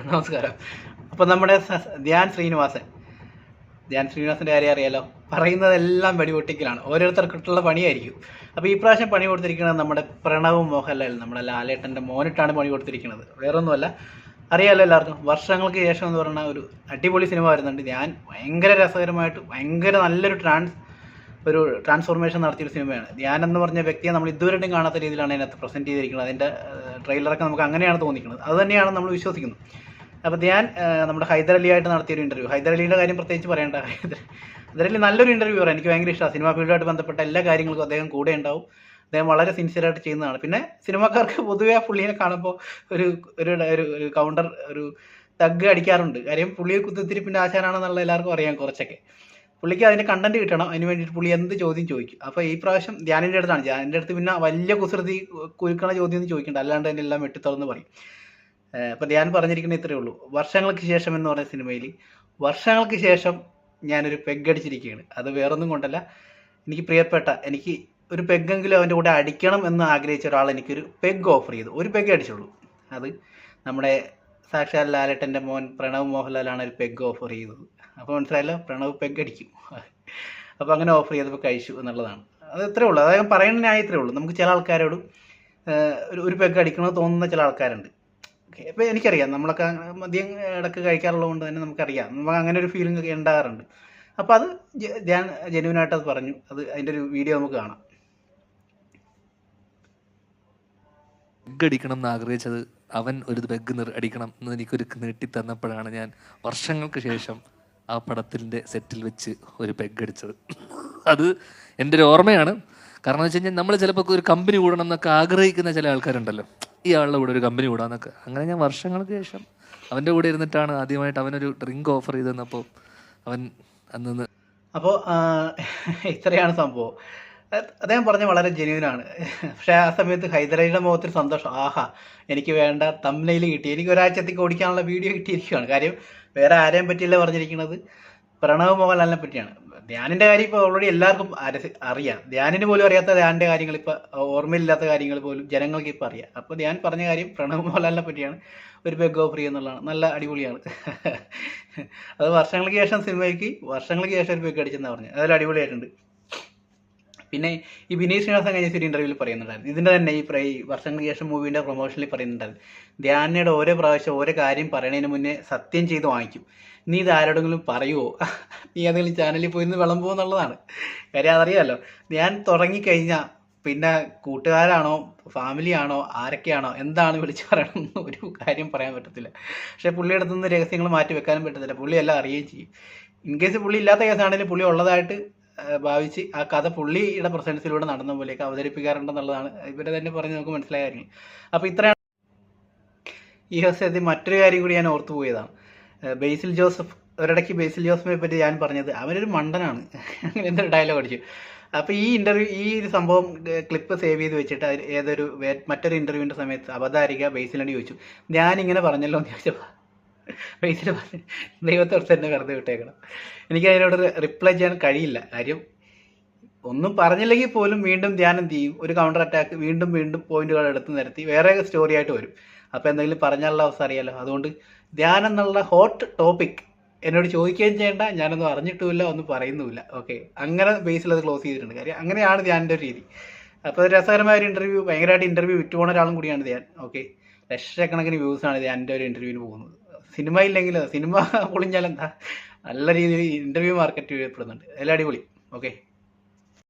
നമസ്കാരം. അപ്പം നമ്മുടെ ധ്യാൻ ശ്രീനിവാസൻ. ധ്യാൻ ശ്രീനിവാസന്റെ കാര്യം അറിയാലോ? പറയുന്നതെല്ലാം വെടിപൊട്ടിക്കലാണ് ഓരോരുത്തർക്കിട്ടുള്ള പണിയായിരിക്കും. അപ്പോൾ ഈ പ്രാവശ്യം പണി കൊടുത്തിരിക്കുന്നത് നമ്മുടെ പ്രണവ് മോഹൻലാൽ നമ്മുടെ ലാലേട്ടന്റെ മോനിട്ടാണ് പണി കൊടുത്തിരിക്കുന്നത്. വേറൊന്നുമല്ല. അറിയാലോ എല്ലാവർക്കും? വർഷങ്ങൾക്ക് ശേഷം എന്ന് പറയുന്ന ഒരു അടിപൊളി സിനിമ വരുന്നുണ്ട്. ഞാൻ ഭയങ്കര രസകരമായിട്ട് ഭയങ്കര നല്ലൊരു ട്രാൻസ് ഒരു ട്രാൻസ്ഫോർമേഷൻ നടത്തിയൊരു സിനിമയാണ്. ധ്യാൻ എന്ന് പറഞ്ഞ വ്യക്തിയെ നമ്മൾ ഇതുവരെയും കാണാത്ത രീതിയിലാണ് അതിനകത്ത് പ്രസന്റ് ചെയ്തിരിക്കുന്നത്. അതിന്റെ ട്രെയിലറൊക്കെ നമുക്ക് അങ്ങനെയാണ് തോന്നിക്കുന്നത്. അത് തന്നെയാണ് നമ്മൾ വിശ്വസിക്കുന്നത്. അപ്പോൾ ധ്യാൻ നമ്മുടെ ഹൈദരലിയായിട്ട് നടത്തിയൊരു ഇന്റർവ്യൂ ഹൈദരലിയുടെ കാര്യം പ്രത്യേകിച്ച് പറയേണ്ട. ഹൈദർ നല്ലൊരു ഇന്റർവ്യൂ ആണ്. എനിക്ക് ഭയങ്കര ഇഷ്ടമാണ് സിനിമാ ഫീൽഡുമായിട്ട് ബന്ധപ്പെട്ട എല്ലാ കാര്യങ്ങൾക്കും അദ്ദേഹം കൂടെ ഉണ്ടാവും. അദ്ദേഹം വളരെ സിൻസിയറായിട്ട് ചെയ്യുന്നതാണ്. പിന്നെ സിനിമാക്കാർക്ക് പൊതുവേ പുള്ളിയെ കാണുമ്പോൾ ഒരു ഒരു ഒരു കൗണ്ടർ ഒരു തഗ് അടിക്കാറുണ്ട്. കാര്യം പുള്ളിയെ പിന്നെ ആശാനാണെന്നുള്ള എല്ലാവർക്കും അറിയാം കുറച്ചൊക്കെ. പുള്ളിക്ക് അതിന്റെ കണ്ടന്റ് കിട്ടണം. അതിന് വേണ്ടിയിട്ട് പുള്ളി എന്ത് ചോദ്യം ചോദിക്കും. അപ്പോൾ ഈ പ്രാവശ്യം ധ്യാനിന്റെ അടുത്താണ്. ധ്യാനിന്റെ അടുത്ത് പിന്നെ വലിയ കുസൃതി കുരുക്കണ ചോദ്യം ഒന്നും ചോദിക്കണ്ട. അല്ലാണ്ട് തന്നെ എല്ലാം വെട്ടിത്തുറന്ന് പറയും. അപ്പോൾ ധ്യാൻ പറഞ്ഞിരിക്കുന്നത് ഇത്രയേ ഉള്ളൂ. വർഷങ്ങൾക്ക് ശേഷം എന്ന് പറഞ്ഞ സിനിമയിൽ വർഷങ്ങൾക്ക് ശേഷം ഞാനൊരു പെഗ് അടിച്ചിരിക്കുകയാണ്. അത് വേറൊന്നും കൊണ്ടല്ല. എനിക്ക് പ്രിയപ്പെട്ട എനിക്ക് ഒരു പെഗ്ഗെങ്കിലും അവന്റെ കൂടെ അടിക്കണം എന്ന് ആഗ്രഹിച്ച ഒരാൾ എനിക്കൊരു പെഗ് ഓഫർ ചെയ്തു. ഒരു പെഗ് അടിച്ചുള്ളൂ. അത് നമ്മുടെ സാക്ഷാൽ ലാലേട്ടന്റെ മോൻ പ്രണവ് മോഹൻലാലാണ് ഒരു പെഗ് ഓഫർ ചെയ്തത്. അപ്പോൾ മനസ്സിലായല്ലോ? പ്രണവ് പെഗ് അടിക്കും അപ്പോൾ അങ്ങനെ ഓഫർ ചെയ്തപ്പോൾ കഴിച്ചു എന്നുള്ളതാണ്. അത് ഇത്രേ ഉള്ളൂ. അതായത് പറയുന്ന ന്യായം ഇത്രേ ഉള്ളൂ. നമുക്ക് ചില ആൾക്കാരോട് ഒരു ഒരു പെഗ് അടിക്കണമെന്ന് തോന്നുന്ന ചില ആൾക്കാരുണ്ട്. അപ്പോൾ എനിക്കറിയാം. നമ്മളൊക്കെ മദ്യം ഇടയ്ക്ക് കഴിക്കാറുള്ളത് കൊണ്ട് തന്നെ നമുക്കറിയാം. നമുക്ക് അങ്ങനെ ഒരു ഫീലിംഗ് ഒക്കെ ഉണ്ടാകാറുണ്ട്. അപ്പോൾ അത് ഞാൻ ജെന്യൂനായിട്ട് അത് പറഞ്ഞു. അത് അതിന്റെ ഒരു വീഡിയോ നമുക്ക് കാണാം. പെഗ് അടിക്കണം എന്ന് ആഗ്രഹിച്ചത് അവൻ ഒരു പെഗ് അടിക്കണം എന്ന് എനിക്കൊരു നീട്ടി തന്നപ്പോഴാണ് ഞാൻ വർഷങ്ങൾക്ക് ശേഷം ആ പടത്തിന്റെ സെറ്റിൽ വെച്ച് ഒരു പെഗ് അടിച്ചത്. അത് എന്റെ ഒരു ഓർമ്മയാണ്. കാരണം വെച്ച് കഴിഞ്ഞാൽ നമ്മൾ ചിലപ്പോൾ ഒരു കമ്പനി കൂടണം എന്നൊക്കെ ആഗ്രഹിക്കുന്ന ചില ആൾക്കാരുണ്ടല്ലോ. ഈ ആളുടെ കൂടെ ഒരു കമ്പനി കൂടാന്നൊക്കെ. അങ്ങനെ ഞാൻ വർഷങ്ങൾക്ക് ശേഷം അവന്റെ കൂടെ ഇരുന്നിട്ടാണ് ആദ്യമായിട്ട് അവനൊരു ഡ്രിങ്ക് ഓഫർ ചെയ്ത് തന്നപ്പോൾ അവൻ അന്ന് അപ്പോൾ ഇത്രയാണ് സംഭവം. അദ്ദേഹം പറഞ്ഞ വളരെ ജെന്യൂനാണ് പക്ഷേ ആ സമയത്ത് ഹൈദരലിയുടെ മുഖത്തിൽ സന്തോഷം. ആഹാ എനിക്ക് വേണ്ട തമ്മിൽ കിട്ടി. എനിക്ക് ഒരാഴ്ചത്തേക്ക് ഓടിക്കാനുള്ള വീഡിയോ കിട്ടിയിരിക്കുകയാണ് കാര്യം വേറെ ആരെയും പറ്റിയല്ല പറഞ്ഞിരിക്കുന്നത്? പ്രണവ് മോഹൻലാലിനെ പറ്റിയാണ്. ധ്യാനിന്റെ കാര്യം ഇപ്പോൾ ഓൾറെഡി എല്ലാവർക്കും അറിയാം. ധ്യാനിന് പോലും അറിയാത്ത ധ്യാനിന്റെ കാര്യങ്ങൾ ഇപ്പോൾ ഓർമ്മയില്ലാത്ത കാര്യങ്ങൾ പോലും ജനങ്ങൾക്ക് ഇപ്പോൾ അറിയാം. അപ്പോൾ ധ്യാൻ പറഞ്ഞ കാര്യം പ്രണവ് മോഹൻലാലിനെ പറ്റിയാണ്. ഒരു ബെഗ് ഓഫ് ഫ്രീ എന്നുള്ളതാണ്. നല്ല അടിപൊളിയാണ്. അത് വർഷങ്ങൾക്ക് ശേഷം സിനിമയ്ക്ക് വർഷങ്ങൾക്ക് ശേഷം ഒരു ബെഗ് അടിച്ചെന്നാണ് പറഞ്ഞത്. അതിൽ അടിപൊളിയായിട്ടുണ്ട്. പിന്നെ ഈ വിനീത് ശ്രീനിവാസൻ കഴിഞ്ഞ ഒരു ഇന്റർവ്യൂവിൽ പറയുന്നുണ്ടായിരുന്നു. ഇതിന്റെ തന്നെ ഈ പ്രൈ വർഷങ്ങൾക്ക് ശേഷം മൂവിന്റെ പ്രൊമോഷനിൽ പറയുന്നുണ്ടായിരുന്നു. ധ്യാനയുടെ ഓരോ പ്രാവശ്യം ഓരോ കാര്യം പറയണതിന് മുന്നേ സത്യം ചെയ്ത് വാങ്ങിക്കും. നീ ഇത് ആരോടെങ്കിലും പറയുമോ നീ ഏതെങ്കിലും ചാനലിൽ പോയി നിന്ന് വിളമ്പുമോ എന്നുള്ളതാണ്. കാര്യം അതറിയാമല്ലോ ഞാൻ തുടങ്ങിക്കഴിഞ്ഞാൽ പിന്നെ കൂട്ടുകാരാണോ ഫാമിലി ആണോ ആരൊക്കെയാണോ എന്താണ് വിളിച്ചു പറയണമെന്ന് ഒരു കാര്യം പറയാൻ പറ്റത്തില്ല. പക്ഷെ പുള്ളിയുടെ അടുത്തുനിന്ന് രഹസ്യങ്ങൾ മാറ്റി വെക്കാനും പറ്റത്തില്ല. പുള്ളി എല്ലാം അറിയുകയും ചെയ്യും. ഇൻ കേസ് പുള്ളി ഇല്ലാത്ത കേസാണെങ്കിലും പുള്ളി ഉള്ളതായിട്ട് ഭാവിച്ച് ആ കഥ പുള്ളിയുടെ പ്രസൻസിലൂടെ നടന്ന പോലെയൊക്കെ അവതരിപ്പിക്കാറുണ്ടെന്നുള്ളതാണ്. ഇവരെ തന്നെ പറഞ്ഞ് നമുക്ക് മനസ്സിലായ കാര്യങ്ങൾ. അപ്പോൾ ഇത്രയാണ്. ഈ ഹസ്യത്തിൽ മറ്റൊരു കാര്യം കൂടി ഞാൻ ഓർത്തു പോയതാണ്. ബേസിൽ ജോസഫ് ഒരിടയ്ക്ക് ബേസിൽ ജോസഫിനെ പറ്റി ഞാൻ പറഞ്ഞത് അവനൊരു മണ്ടനാണ്. അങ്ങനെ എന്തൊരു ഡയലോഗ് അടിച്ചു. അപ്പോൾ ഈ ഇന്റർവ്യൂ ഈ ഒരു സംഭവം ക്ലിപ്പ് സേവ് ചെയ്ത് വെച്ചിട്ട് ഏതൊരു മറ്റൊരു ഇന്റർവ്യൂവിന്റെ സമയത്ത് അവതാരിക ബേസിലോട് ചോദിച്ചു. ഞാനിങ്ങനെ പറഞ്ഞല്ലോ എന്ന് ചോദിച്ചപ്പോൾ ബേസിൽ പറഞ്ഞ് ദൈവത്തെ ഓർത്ത് തന്നെ വെറുതെ വിട്ടേക്കണം. എനിക്ക് അതിനോട് റിപ്ലൈ ചെയ്യാൻ കഴിയില്ല. കാര്യം ഒന്നും പറഞ്ഞില്ലെങ്കിൽ പോലും വീണ്ടും ധ്യാനം ചെയ്യും. ഒരു കൗണ്ടർ അറ്റാക്ക് വീണ്ടും വീണ്ടും പോയിന്റുകൾ എടുത്ത് നിരത്തി വേറെ സ്റ്റോറി ആയിട്ട് വരും. അപ്പോൾ എന്തെങ്കിലും പറഞ്ഞാലുള്ള അവസ്ഥ അറിയാലോ. അതുകൊണ്ട് ധ്യാനം എന്നുള്ള ഹോട്ട് ടോപ്പിക് എന്നോട് ചോദിക്കുകയും ചെയ്യേണ്ട. ഞാനൊന്നും അറിഞ്ഞിട്ടുമില്ല ഒന്നും പറയുന്നുമില്ല. ഓക്കെ അങ്ങനെ ബേസിൽ അത് ക്ലോസ് ചെയ്തിട്ടുണ്ട്. കാര്യം അങ്ങനെയാണ് ധ്യാനിന്റെ ഒരു രീതി. അപ്പോൾ രസകരമായ ഒരു ഇന്റർവ്യൂ ഭയങ്കരമായിട്ട് ഇന്റർവ്യൂ വിറ്റുപോണ ഒരാളും കൂടിയാണ് ധ്യാൻ. ഓക്കെ ലക്ഷക്കണക്കിന് വ്യൂസാണ് ധ്യാനിന്റെ ഒരു ഇന്റർവ്യൂവിന് പോകുന്നത്. സിനിമ ഇല്ലെങ്കിൽ സിനിമ പൊളിഞ്ഞാൽ എന്താ നല്ല രീതിയിൽ ഇന്റർവ്യൂ മാർക്കറ്റ് ചെയ്യപ്പെടുന്നുണ്ട് എല്ലാം അടിപൊളി. ഓക്കെ